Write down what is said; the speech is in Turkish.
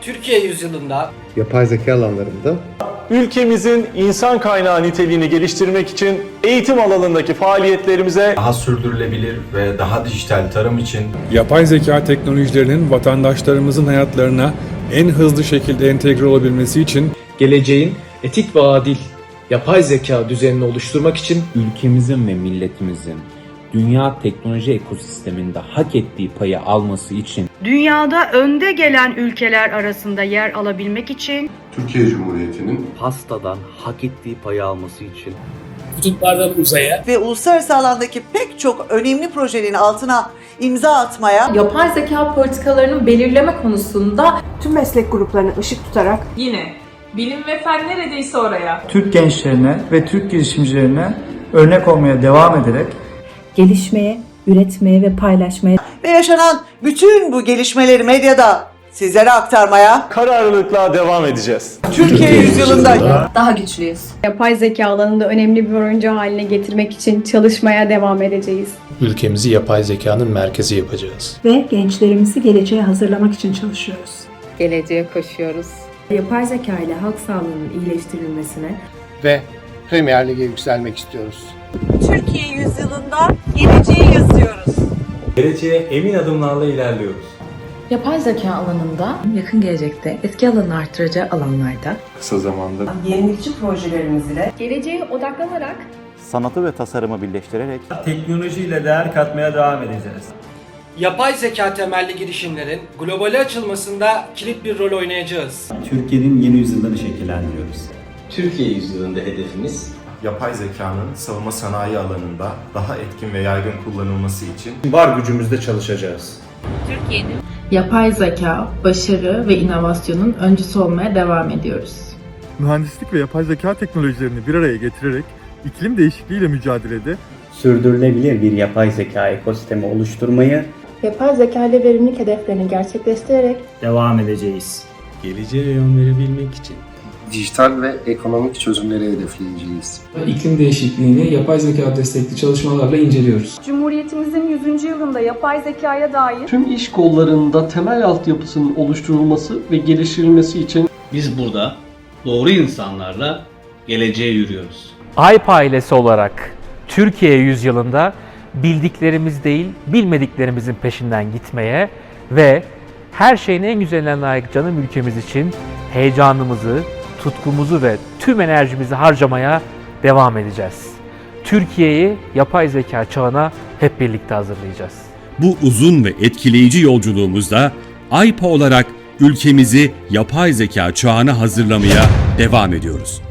Türkiye yüzyılında Yapay zeka alanlarında Ülkemizin insan kaynağı niteliğini geliştirmek için eğitim alanındaki faaliyetlerimize daha sürdürülebilir ve daha dijital tarım için Yapay zeka teknolojilerinin vatandaşlarımızın hayatlarına en hızlı şekilde entegre olabilmesi için geleceğin etik ve adil yapay zeka düzenini oluşturmak için ülkemizin ve milletimizin dünya teknoloji ekosisteminde hak ettiği payı alması için Dünyada önde gelen ülkeler arasında yer alabilmek için Türkiye Cumhuriyeti'nin pastadan hak ettiği payı alması için kutuplardan uzaya ve uluslararası alandaki pek çok önemli projenin altına imza atmaya Yapay zeka politikalarının belirleme konusunda Tüm meslek gruplarına ışık tutarak yine bilim ve fen neredeyse oraya. Türk gençlerine ve Türk girişimcilerine örnek olmaya devam ederek Gelişmeye, üretmeye ve paylaşmaya ve yaşanan bütün bu gelişmeleri medyada sizlere aktarmaya kararlılıkla devam edeceğiz. Türkiye yüzyılında daha güçlüyüz. yapay zeka alanında önemli bir oyuncu haline getirmek için çalışmaya devam edeceğiz. ülkemizi yapay zekanın merkezi yapacağız. Ve gençlerimizi geleceğe hazırlamak için çalışıyoruz. Geleceğe koşuyoruz. Yapay zeka ile halk sağlığının iyileştirilmesine Ve Premier Lig'e yükselmek istiyoruz. Türkiye yüzyılında geleceği yazıyoruz. geleceğe emin adımlarla ilerliyoruz. Yapay zeka alanında yakın gelecekte etki alanını artıracağı alanlarda kısa zamanda Yenilikçi projelerimiz ile Geleceğe odaklanarak sanatı ve tasarımı birleştirerek Teknolojiyle değer katmaya devam edeceğiz. Yapay zeka temelli girişimlerin globale açılmasında kilit bir rol oynayacağız. Türkiye'nin yeni yüzyılını şekillendiriyoruz. Türkiye yüzyılında hedefimiz Yapay zekanın savunma sanayi alanında daha etkin ve yaygın kullanılması için var gücümüzde çalışacağız. yapay zeka, başarı ve inovasyonun öncüsü olmaya devam ediyoruz. mühendislik ve yapay zeka teknolojilerini bir araya getirerek iklim değişikliğiyle mücadelede sürdürülebilir bir yapay zeka ekosistemi oluşturmayı yapay zeka ile verimlilik hedeflerini gerçekleştirerek devam edeceğiz. geleceğe yön verebilmek için Dijital ve ekonomik çözümleri hedefleyeceğiz. İklim değişikliğini yapay zeka destekli çalışmalarla inceliyoruz. Cumhuriyetimizin 100. yılında yapay zekaya dair tüm iş kollarında temel altyapısının oluşturulması ve geliştirilmesi için biz burada doğru insanlarla geleceğe yürüyoruz. AYP ailesi olarak Türkiye yüzyılında bildiklerimiz değil bilmediklerimizin peşinden gitmeye ve her şeyin en güzeline layık canım ülkemiz için heyecanımızı, tutkumuzu ve tüm enerjimizi harcamaya devam edeceğiz. Türkiye'yi yapay zeka çağına hep birlikte hazırlayacağız. Bu uzun ve etkileyici yolculuğumuzda AYPA olarak ülkemizi yapay zeka çağına hazırlamaya devam ediyoruz.